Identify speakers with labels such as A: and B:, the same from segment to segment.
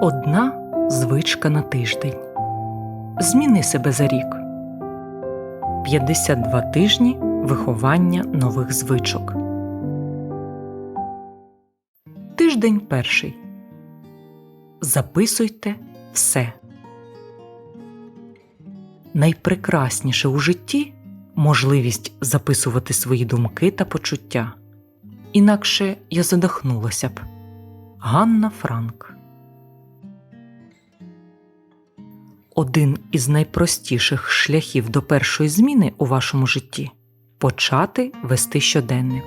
A: Одна звичка на тиждень. Зміни себе за рік. 52 тижні виховання нових звичок. Тиждень перший. Записуйте все. Найпрекрасніше у житті можливість записувати свої думки та почуття. Інакше я задихнулася б. Ганна Франк Один із найпростіших шляхів до першої зміни у вашому житті почати вести щоденник.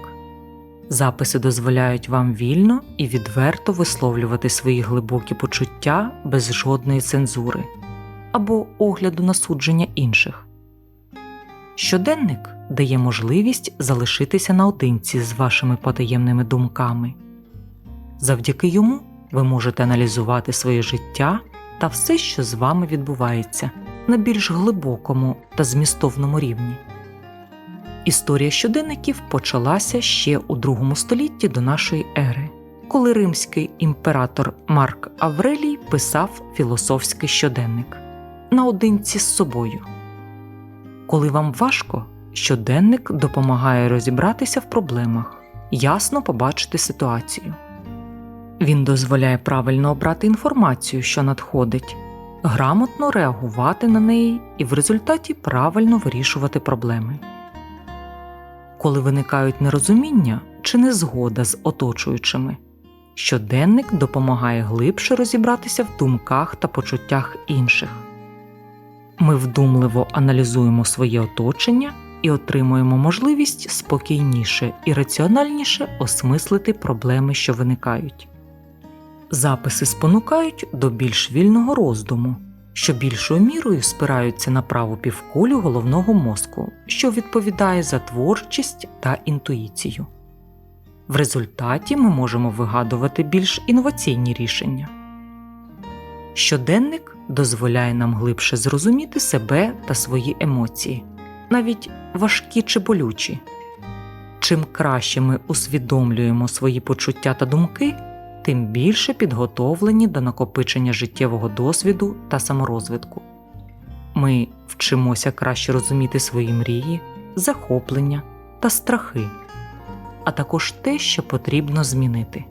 A: Записи дозволяють вам вільно і відверто висловлювати свої глибокі почуття без жодної цензури або огляду на судження інших. Щоденник дає можливість залишитися наодинці з вашими потаємними думками. Завдяки йому ви можете аналізувати своє життя та все, що з вами відбувається, на більш глибокому та змістовному рівні. Історія щоденників почалася ще у другому столітті до нашої ери, коли римський імператор Марк Аврелій писав філософський щоденник наодинці з собою. Коли вам важко, щоденник допомагає розібратися в проблемах, ясно побачити ситуацію. Він дозволяє правильно обрати інформацію, що надходить, грамотно реагувати на неї і в результаті правильно вирішувати проблеми. Коли виникають нерозуміння чи незгода з оточуючими, щоденник допомагає глибше розібратися в думках та почуттях інших. Ми вдумливо аналізуємо своє оточення і отримуємо можливість спокійніше і раціональніше осмислити проблеми, що виникають. Записи спонукають до більш вільного роздуму, що більшою мірою спираються на праву півкулю головного мозку, що відповідає за творчість та інтуїцію. В результаті ми можемо вигадувати більш інноваційні рішення. Щоденник дозволяє нам глибше зрозуміти себе та свої емоції, навіть важкі чи болючі. Чим краще ми усвідомлюємо свої почуття та думки, тим більше підготовлені до накопичення життєвого досвіду та саморозвитку. Ми вчимося краще розуміти свої мрії, захоплення та страхи, а також те, що потрібно змінити.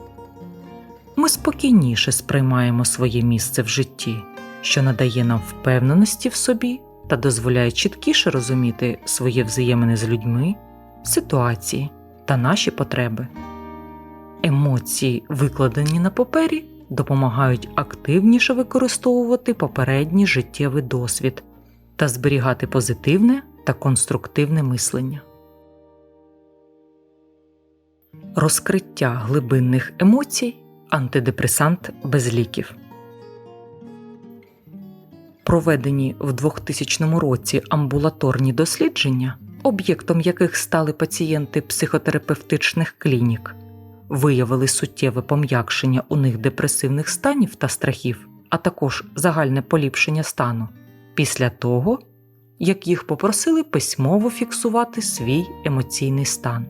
A: Ми спокійніше сприймаємо своє місце в житті, що надає нам впевненості в собі та дозволяє чіткіше розуміти своє взаємини з людьми, ситуації та наші потреби. Емоції, викладені на папері, допомагають активніше використовувати попередній життєвий досвід та зберігати позитивне та конструктивне мислення. Розкриття глибинних емоцій антидепресант без ліків. Проведені в 2000 році амбулаторні дослідження, об'єктом яких стали пацієнти психотерапевтичних клінік, виявили суттєве пом'якшення у них депресивних станів та страхів, а також загальне поліпшення стану після того, як їх попросили письмово фіксувати свій емоційний стан.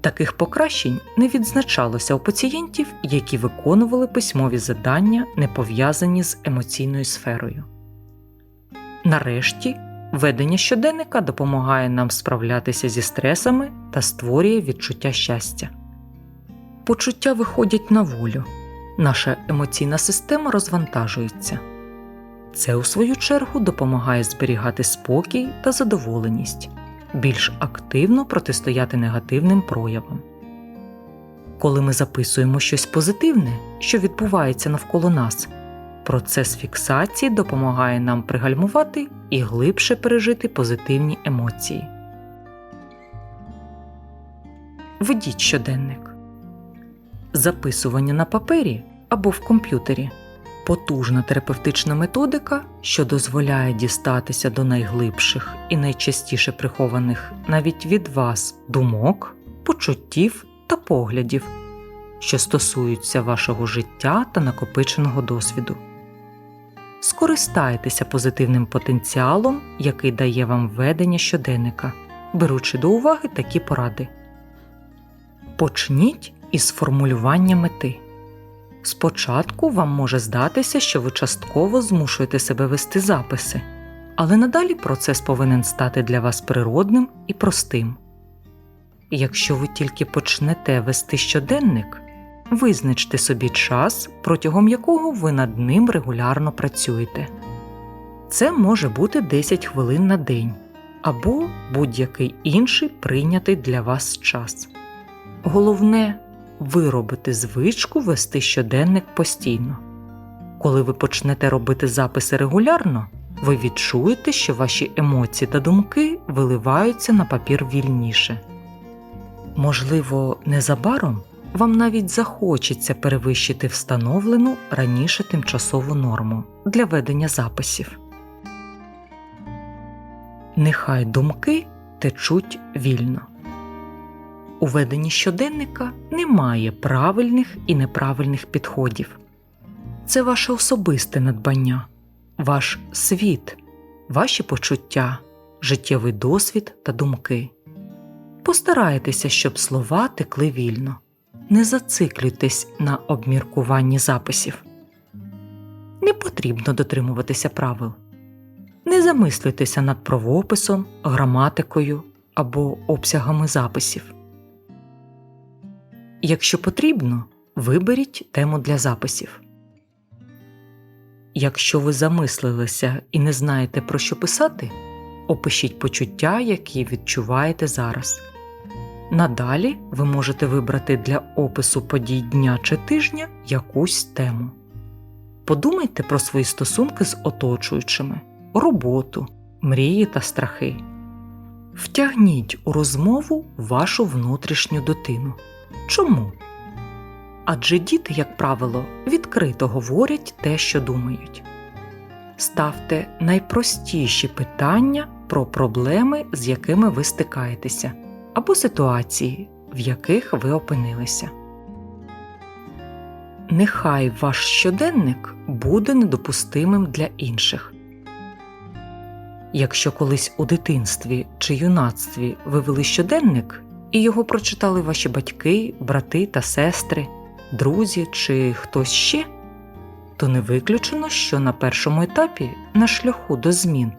A: Таких покращень не відзначалося у пацієнтів, які виконували письмові завдання, не пов'язані з емоційною сферою. Нарешті ведення щоденника допомагає нам справлятися зі стресами та створює відчуття щастя. Почуття виходять на волю, наша емоційна система розвантажується. Це, у свою чергу, допомагає зберігати спокій та задоволеність більш активно протистояти негативним проявам. Коли ми записуємо щось позитивне, що відбувається навколо нас, процес фіксації допомагає нам пригальмувати і глибше пережити позитивні емоції. Ведіть щоденник. Записування на папері або в комп'ютері потужна терапевтична методика, що дозволяє дістатися до найглибших і найчастіше прихованих навіть від вас думок, почуттів та поглядів, що стосуються вашого життя та накопиченого досвіду. Скористайтеся позитивним потенціалом, який дає вам ведення щоденника, беручи до уваги такі поради. Почніть із формулювання мети. Спочатку вам може здатися, що ви частково змушуєте себе вести записи, але надалі процес повинен стати для вас природним і простим. Якщо ви тільки почнете вести щоденник, визначте собі час, протягом якого ви над ним регулярно працюєте. Це може бути 10 хвилин на день або будь-який інший прийнятий для вас час. Головне виробити звичку вести щоденник постійно. Коли ви почнете робити записи регулярно, ви відчуєте, що ваші емоції та думки виливаються на папір вільніше. Можливо, незабаром вам навіть захочеться перевищити встановлену раніше тимчасову норму для ведення записів. Нехай думки течуть вільно. У веденні щоденника немає правильних і неправильних підходів. Це ваше особисте надбання, ваш світ, ваші почуття, життєвий досвід та думки. Постарайтеся, щоб слова текли вільно. Не зациклюйтесь на обміркуванні записів. Не потрібно дотримуватися правил. Не замислюйтеся над правописом, граматикою або обсягами записів. Якщо потрібно, виберіть тему для записів. Якщо ви замислилися і не знаєте про що писати, опишіть почуття, які відчуваєте зараз. Надалі ви можете вибрати для опису подій дня чи тижня якусь тему. Подумайте про свої стосунки з оточуючими, роботу, мрії та страхи. Втягніть у розмову вашу внутрішню дитину. Чому? Адже діти, як правило, відкрито говорять те, що думають. Ставте найпростіші питання про проблеми, з якими ви стикаєтеся, або ситуації, в яких ви опинилися. Нехай ваш щоденник буде недопустимим для інших. Якщо колись у дитинстві чи юнацтві ви вели щоденник і його прочитали ваші батьки, брати та сестри, друзі чи хтось ще, то не виключено, що на першому етапі на шляху до змін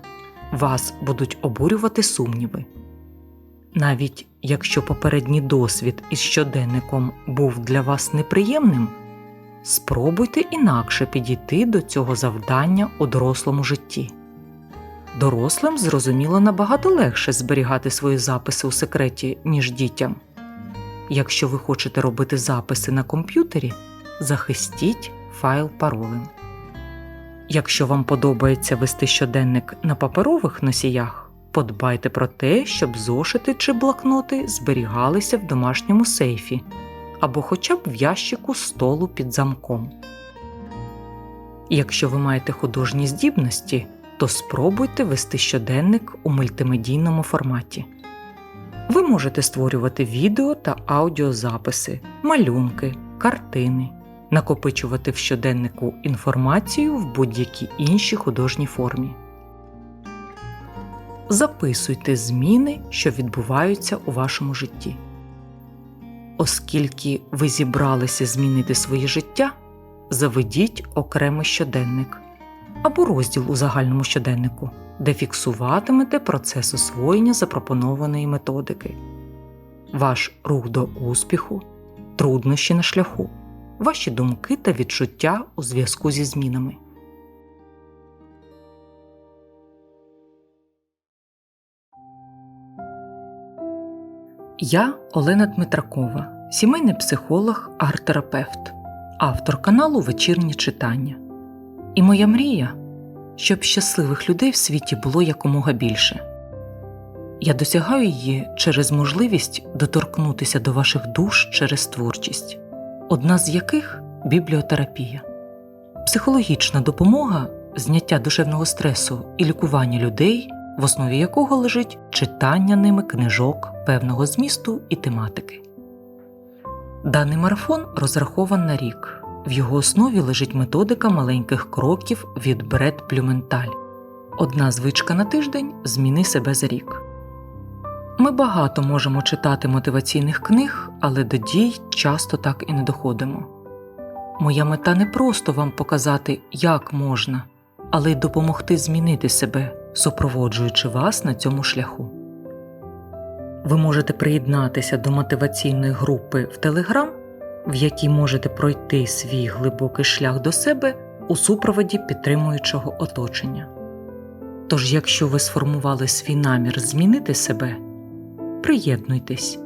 A: вас будуть обурювати сумніви. Навіть якщо попередній досвід із щоденником був для вас неприємним, спробуйте інакше підійти до цього завдання у дорослому житті. Дорослим, зрозуміло, набагато легше зберігати свої записи у секреті, ніж дітям. Якщо ви хочете робити записи на комп'ютері, захистіть файл паролем. Якщо вам подобається вести щоденник на паперових носіях, подбайте про те, щоб зошити чи блокноти зберігалися в домашньому сейфі або хоча б в ящику столу під замком. Якщо ви маєте художні здібності, то спробуйте вести щоденник у мультимедійному форматі. Ви можете створювати відео та аудіозаписи, малюнки, картини, накопичувати в щоденнику інформацію в будь-якій іншій художній формі. Записуйте зміни, що відбуваються у вашому житті. Оскільки ви зібралися змінити своє життя, заведіть окремий щоденник або розділ у загальному щоденнику, де фіксуватимете процес освоєння запропонованої методики, ваш рух до успіху, труднощі на шляху, ваші думки та відчуття у зв'язку зі змінами. Я Олена Дмитракова, сімейний психолог, арт-терапевт, автор каналу Вечірнє читання. І моя мрія, щоб щасливих людей в світі було якомога більше. Я досягаю її через можливість доторкнутися до ваших душ через творчість, одна з яких бібліотерапія, психологічна допомога, зняття душевного стресу і лікування людей, в основі якого лежить читання ними книжок певного змісту і тематики. Даний марафон розрахован на рік. В його основі лежить методика маленьких кроків від Бред Плюменталь. Одна звичка на тиждень зміни себе за рік. Ми багато можемо читати мотиваційних книг, але до дій часто так і не доходимо. Моя мета не просто вам показати, як можна, але й допомогти змінити себе, супроводжуючи вас на цьому шляху. Ви можете приєднатися до мотиваційної групи в Telegram, в якій можете пройти свій глибокий шлях до себе у супроводі підтримуючого оточення. Тож, якщо ви сформували свій намір змінити себе, приєднуйтесь